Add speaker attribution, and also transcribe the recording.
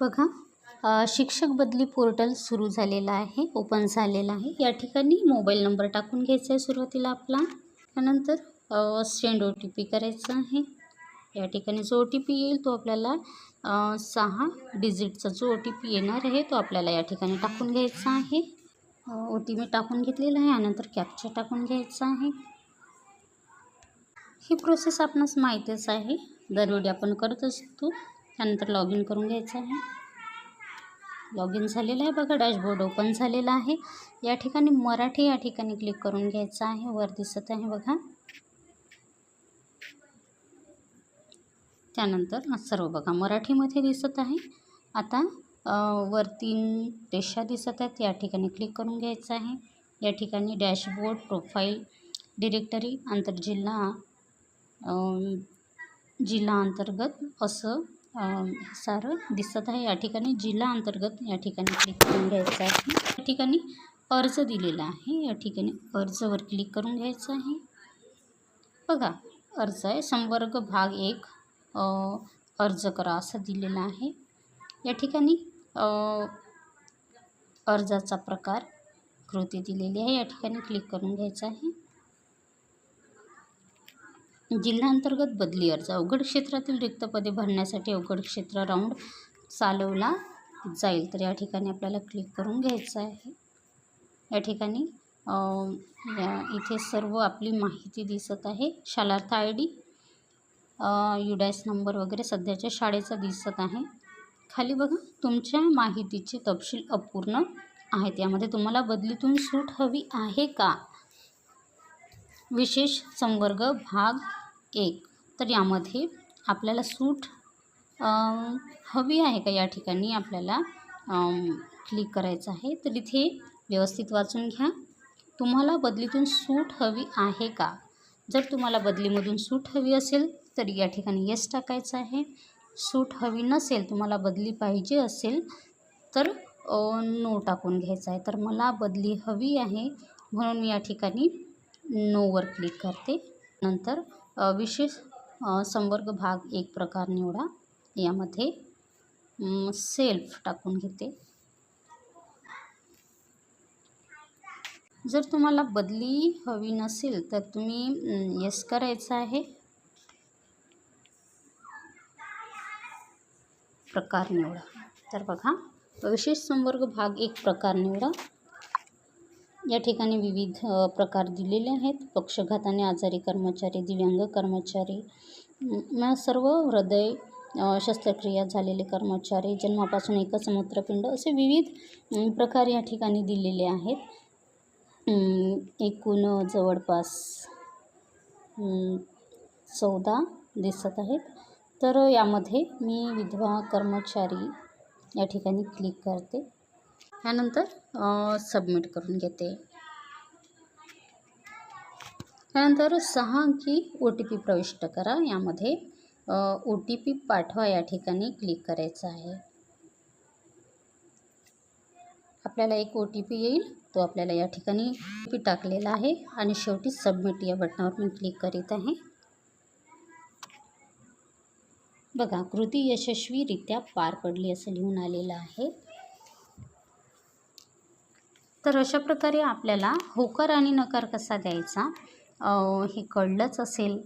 Speaker 1: बघा शिक्षक बदली पोर्टल सुरू झालेलं आहे ओपन झालेलं आहे. या ठिकाणी मोबाईल नंबर टाकून घ्यायचा आहे सुरुवातीला आपला. त्यानंतर सेंड ओ टी पी करायचा आहे. या ठिकाणी जो ओ टी पी येईल तो आपल्याला सहा डिजिटचा जो ओ टी पी येणार आहे तो आपल्याला या ठिकाणी टाकून घ्यायचा आहे. ओ टी पी टाकून घेतलेला आहे. यानंतर कॅप्चा टाकून घ्यायचा आहे. ही प्रोसेस आपणास माहीतच आहे. दरवेळी आपण करत असतो. त्यानंतर लॉग इन करून घ्यायचं आहे. लॉग इन झालेलं आहे बघा डॅशबोर्ड ओपन झालेला आहे. या ठिकाणी मराठी या ठिकाणी क्लिक करून घ्यायचं आहे. वर दिसत आहे बघा. त्यानंतर सर्व बघा मराठीमध्ये दिसत आहे. आता वर तीन रेषा दिसत आहेत. या ठिकाणी क्लिक करून घ्यायचं आहे. या ठिकाणी डॅशबोर्ड प्रोफाईल डिरेक्टरी आंतरजिल्हा जिल्हा अंतर्गत असं सारं दिसत आहे. या ठिकाणी जिल्हा अंतर्गत या ठिकाणी क्लिक करून घ्यायचं आहे. या ठिकाणी अर्ज दिलेला आहे. या ठिकाणी अर्जवर क्लिक करून घ्यायचं आहे. बघा अर्ज आहे. संवर्ग भाग एक अर्ज करा असं दिलेलं आहे. या ठिकाणी अर्जाचा प्रकार कृती दिलेली आहे. या ठिकाणी क्लिक करून घ्यायचं आहे. जिल्हांतर्गत बदली अर्ज. अवघड क्षेत्रातील रिक्त पदे भरण्यासाठी अवघड क्षेत्र राऊंड चालवला जाईल. तर या ठिकाणी आपल्याला क्लिक करून घ्यायचं आहे. या ठिकाणी या इथे सर्व आपली माहिती दिसत आहे. Shalarth I D UDISE number वगैरे सध्याच्या शाळेचा दिसत आहे. खाली बघा तुमच्या माहितीचे तपशील अपूर्ण आहेत. यामध्ये तुम्हाला बदलीतून सूट हवी आहे का? विशेष संवर्ग भाग एक. तर यामध्ये आपल्याला सूट हवी आहे का या ठिकाणी आपल्याला क्लिक करायचं आहे. तर इथे व्यवस्थित वाचून घ्या. तुम्हाला बदलीतून सूट हवी आहे का? जर तुम्हाला बदलीमधून सूट हवी असेल तर या ठिकाणी येस टाकायचं आहे. सूट हवी नसेल तुम्हाला बदली पाहिजे असेल तर नो टाकून घ्यायचं आहे. तर मला बदली हवी आहे म्हणून मी या ठिकाणी नोवर क्लिक करते. नंतर विशेष संवर्ग भाग एक प्रकार निवडा. यामध्ये सेल्फ टाकून घेते. जर तुम्हाला बदली हवी नसेल तर तुम्ही येस करायचं आहे. प्रकार निवडा. तर बघा विशेष संवर्ग भाग एक प्रकार निवडा. या ठिकाणी विविध प्रकार दिलेले आहेत. पक्षघाताने आजारी कर्मचारी दिव्यांग कर्मचारी या सर्व हृदय शस्त्रक्रिया झालेले कर्मचारी जन्मापासून एकच मूत्रपिंड असे विविध प्रकार या ठिकाणी दिलेले आहेत. एकूण जवळपास चौदा दिसत आहेत. तर यामध्ये मी विधवा कर्मचारी या ठिकाणी क्लिक करते. त्यानंतर सबमिट करून घेते. त्यानंतर सहा अंकी ओ टी पी प्रविष्ट करा. यामध्ये ओ टी पी पाठवा या ठिकाणी क्लिक करायचं आहे. आपल्याला एक ओ टी पी येईल. तो आपल्याला या ठिकाणी ओ पी टाकलेला आहे. आणि शेवटी सबमिट या बटनावर मी क्लिक करीत आहे. बघा कृती यशस्वीरित्या पार पडली असं लिहून आलेलं आहे. तर अशा प्रकारे आपल्याला होकार आणि नकार कसा द्यायचा हे कळलंच असेल.